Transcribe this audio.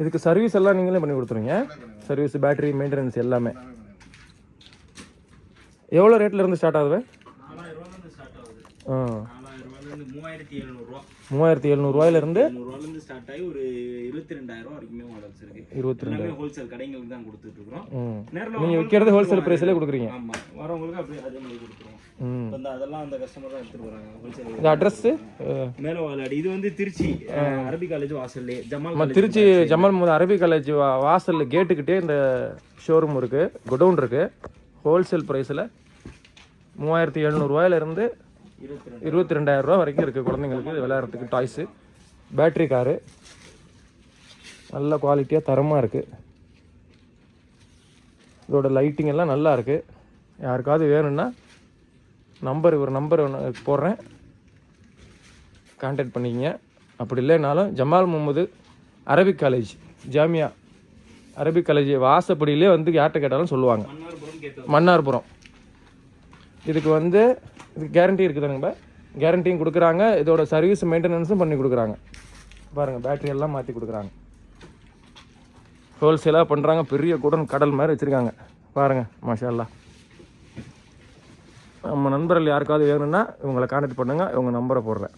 இதுக்கு சர்வீஸ் எல்லாம் நீங்களே பண்ணி கொடுத்துருங்க சர்வீஸ் பேட்டரி மெயின்டெனன்ஸ் எல்லாமே. எவ்வளோ ரேட்ல இருந்து ஸ்டார்ட் ஆகுது? ஆ மூவாயிரத்தி எழுநூறுவா. மூவாயிரத்தி எழுநூறுவாயிலிருந்து ஸ்டார்ட் ஆகி ஒரு இருபத்தி ரெண்டாயிரம் வரைக்குமே மாடல்ஸ் இருக்கு. இருபத்தி ரெண்டு ஹோல்சேல் கடைங்களுக்கு தான் கொடுத்துட்டு இருக்கிறோம். நேரில் நீங்கள் விற்கிறது ஹோல்சேல் ப்ரைஸ்லேயே கொடுக்குறீங்க. ஆமா. வரவங்களுக்கு அப்படியே அதே மாதிரி இப்போ அதெல்லாம் அந்த கஸ்டமர் தான் எடுத்துட்டு இது வந்து திருச்சி அரபி காலேஜ் வாசல்லே. ஜமால் திருச்சி ஜமல் அரபி காலேஜ் வாசலில் கேட்டுக்கிட்டே இந்த ஷோரூம் இருக்குது குடவுன் இருக்குது ஹோல்சேல் ப்ரைஸில் மூவாயிரத்தி எழுநூறுவாயிலிருந்து இருபத்தி ரெண்டாயிரம். ரூபா வரைக்கும் இருக்குது குழந்தைங்களுக்கு. விளையாடுறதுக்கு டாய்ஸு பேட்ரி காரு நல்ல குவாலிட்டியாக தரமாக இருக்குது இதோட லைட்டிங் எல்லாம் நல்லா இருக்குது யாருக்காவது வேணும்னா நம்பர் ஒரு நம்பர் ஒன்று போடுறேன். கான்டாக்ட் பண்ணிக்கங்க. அப்படி இல்லைனாலும் Jamal Mohammed Arabic college Jamia Arabic college வாசப்படியிலே வந்து யார்கிட்ட கேட்டாலும் சொல்லுவாங்க. மன்னார்புரம். இதுக்கு வந்து இதுக்கு கேரண்டி இருக்குதுங்க கேரண்டியும் கொடுக்குறாங்க. இதோட சர்வீஸ் மெயின்டெனன்ஸும் பண்ணி கொடுக்குறாங்க. பாருங்கள் பேட்டரி எல்லாம் மாற்றி கொடுக்குறாங்க. ஹோல்சேலாக பண்ணுறாங்க பெரிய குடன் கடல் மாதிரி வச்சுருக்காங்க. பாருங்கள் மாஷா நம்ம நண்பர்கள் யாருக்காவது வேணும்னா இவங்களை கான்டாக்ட் பண்ணுங்கள் இவங்க நம்பரை போடுறேன்.